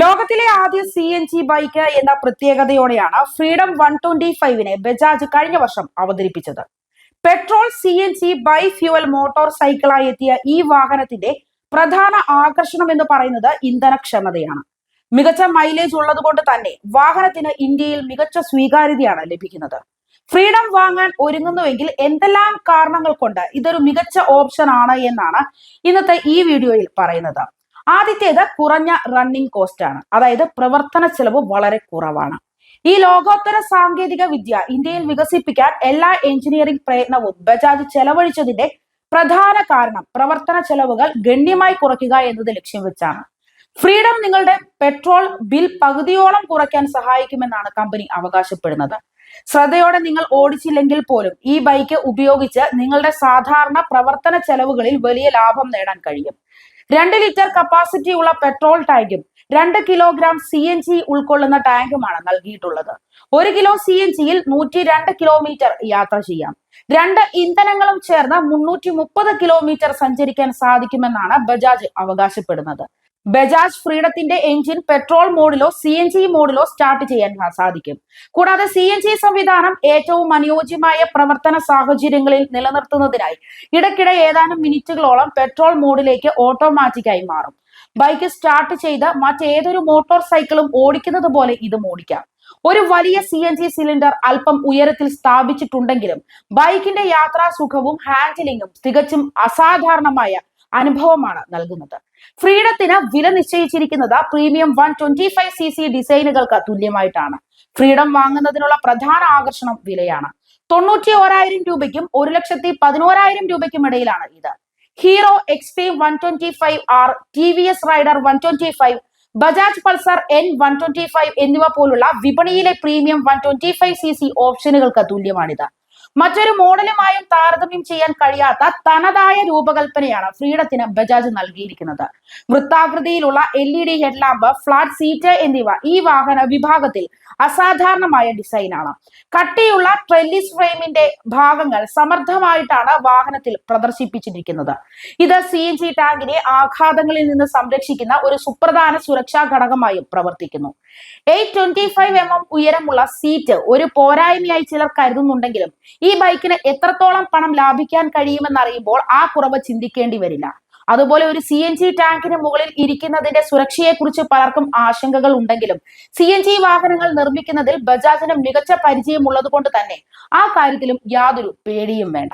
ലോകത്തിലെ ആദ്യ C N G bike എന്ന പ്രത്യേകതയോടെയാണ് ഫ്രീഡം വൺ ട്വന്റി ഫൈവിനെ ബജാജ് കഴിഞ്ഞ വർഷം അവതരിപ്പിച്ചത്. Petrol C N G bi fuel motor സൈക്കിളായി എത്തിയ ഈ വാഹനത്തിന്റെ പ്രധാന ആകർഷണം എന്ന് പറയുന്നത് ഇന്ധനക്ഷമതയാണ്. മികച്ച മൈലേജ് ഉള്ളതുകൊണ്ട് തന്നെ വാഹനത്തിന് ഇന്ത്യയിൽ മികച്ച സ്വീകാര്യതയാണ് ലഭിക്കുന്നത്. ഫ്രീഡം വാങ്ങാൻ ഒരുങ്ങുന്നുവെങ്കിൽ എന്തെല്ലാം കാരണങ്ങൾ കൊണ്ട് ഇതൊരു മികച്ച ഓപ്ഷൻ ആണ് എന്നാണ് ഇന്നത്തെ ഈ വീഡിയോയിൽ പറയുന്നത്. ആദ്യത്തേത് കുറഞ്ഞ റണ്ണിംഗ് കോസ്റ്റ് ആണ്. അതായത് പ്രവർത്തന ചെലവ് വളരെ കുറവാണ്. ഈ ലോകോത്തര സാങ്കേതിക വിദ്യ ഇന്ത്യയിൽ വികസിപ്പിക്കാൻ എല്ലാ എഞ്ചിനീയറിംഗ് പ്രയത്നവും ബജാജ് ചെലവഴിച്ചതിന്റെ പ്രധാന കാരണം പ്രവർത്തന ചെലവുകൾ ഗണ്യമായി കുറയ്ക്കുക എന്നത് ലക്ഷ്യം വെച്ചാണ്. ഫ്രീഡം നിങ്ങളുടെ പെട്രോൾ ബിൽ പകുതിയോളം കുറയ്ക്കാൻ സഹായിക്കുമെന്നാണ് കമ്പനി അവകാശപ്പെടുന്നത്. ശ്രദ്ധയോടെ നിങ്ങൾ ഓടിച്ചില്ലെങ്കിൽ പോലും ഈ ബൈക്ക് ഉപയോഗിച്ച് നിങ്ങളുടെ സാധാരണ പ്രവർത്തന ചെലവുകളിൽ വലിയ ലാഭം നേടാൻ കഴിയും. രണ്ട് ലിറ്റർ കപ്പാസിറ്റി ഉള്ള പെട്രോൾ ടാങ്കും രണ്ട് കിലോഗ്രാം സി എൻ ജി ഉൾക്കൊള്ളുന്ന ടാങ്കുമാണ് നൽകിയിട്ടുള്ളത്. ഒരു കിലോ സി എൻ ജിയിൽ നൂറ്റി രണ്ട് കിലോമീറ്റർ യാത്ര ചെയ്യാം. രണ്ട് ഇന്ധനങ്ങളും ചേർന്ന് മുന്നൂറ്റി മുപ്പത് കിലോമീറ്റർ സഞ്ചരിക്കാൻ സാധിക്കുമെന്നാണ് ബജാജ് അവകാശപ്പെടുന്നത്. ബജാജ് ഫ്രീഡത്തിന്റെ എഞ്ചിൻ പെട്രോൾ മോഡിലോ സി എൻ ജി മോഡിലോ സ്റ്റാർട്ട് ചെയ്യാൻ സാധിക്കും. കൂടാതെ സി എൻ ജി സംവിധാനം ഏറ്റവും അനുയോജ്യമായ പ്രവർത്തന സാഹചര്യങ്ങളിൽ നിലനിർത്തുന്നതിനായി ഇടയ്ക്കിടെ ഏതാനും മിനിറ്റുകളോളം പെട്രോൾ മോഡിലേക്ക് ഓട്ടോമാറ്റിക്കായി മാറും. ബൈക്ക് സ്റ്റാർട്ട് ചെയ്ത് മറ്റേതൊരു മോട്ടോർ സൈക്കിളും ഓടിക്കുന്നത് പോലെ ഇതും ഓടിക്കാം. ഒരു വലിയ സി എൻ ജി സിലിണ്ടർ അല്പം ഉയരത്തിൽ സ്ഥാപിച്ചിട്ടുണ്ടെങ്കിലും ബൈക്കിന്റെ യാത്രാസുഖവും ഹാൻഡിലിംഗും തികച്ചും അസാധാരണമായ അനുഭവമാണ് നൽകുന്നത്. ഫ്രീഡത്തിന് വില നിശ്ചയിച്ചിരിക്കുന്നത് premium one twenty five C C ഡിസൈനുകൾക്ക് തുല്യമായിട്ടാണ്. ഫ്രീഡം വാങ്ങുന്നതിനുള്ള പ്രധാന ആകർഷണം വിലയാണ്. തൊണ്ണൂറ്റി ഓരായിരം രൂപയ്ക്കും ഒരു ലക്ഷത്തി പതിനോരായിരം രൂപയ്ക്കും ഇടയിലാണ് ഇത്. Hero Xtreme one twenty five R T V S Raider one twenty five Bajaj Pulsar N one twenty five എന്നിവ പോലുള്ള വിപണിയിലെ premium one twenty five C C ഓപ്ഷനുകൾക്ക് തുല്യമാണിത്. മറ്റൊരു മോഡലുമായും താരതമ്യം ചെയ്യാൻ കഴിയാത്ത തനതായ രൂപകൽപ്പനയാണ് ഫ്രീഡത്തിന് ബജാജ് നൽകിയിരിക്കുന്നത്. വൃത്താകൃതിയിലുള്ള L E D headlamp flat seat എന്നിവ ഈ വാഹന വിഭാഗത്തിൽ അസാധാരണമായ ഡിസൈനാണ്. കട്ടിയുള്ള ട്രെല്ലിസ് ഫ്രെയിമിന്റെ ഭാഗങ്ങൾ സമർത്ഥമായിട്ടാണ് വാഹനത്തിൽ പ്രദർശിപ്പിച്ചിരിക്കുന്നത്. ഇത് സി എൻ ജി ടാങ്കിനെ ആഘാതങ്ങളിൽ നിന്ന് സംരക്ഷിക്കുന്ന ഒരു സുപ്രധാന സുരക്ഷാ ഘടകമായും പ്രവർത്തിക്കുന്നു. Eight twenty five M M ഉയരമുള്ള സീറ്റ് ഒരു പോരായ്മയായി ചിലർ കരുതുന്നുണ്ടെങ്കിലും ഈ ബൈക്കിന് എത്രത്തോളം പണം ലാഭിക്കാൻ കഴിയുമെന്നറിയുമ്പോൾ ആ കുറവ് ചിന്തിക്കേണ്ടി വരില്ല. അതുപോലെ ഒരു സി എൻ ജി ടാങ്കിന് മുകളിൽ ഇരിക്കുന്നതിന്റെ സുരക്ഷയെക്കുറിച്ച് പലർക്കും ആശങ്കകൾ ഉണ്ടെങ്കിലും സി എൻ ജി വാഹനങ്ങൾ നിർമ്മിക്കുന്നതിൽ ബജാജിന് മികച്ച പരിചയം ഉള്ളത് കൊണ്ട് തന്നെ ആ കാര്യത്തിലും യാതൊരു പേടിയും വേണ്ട.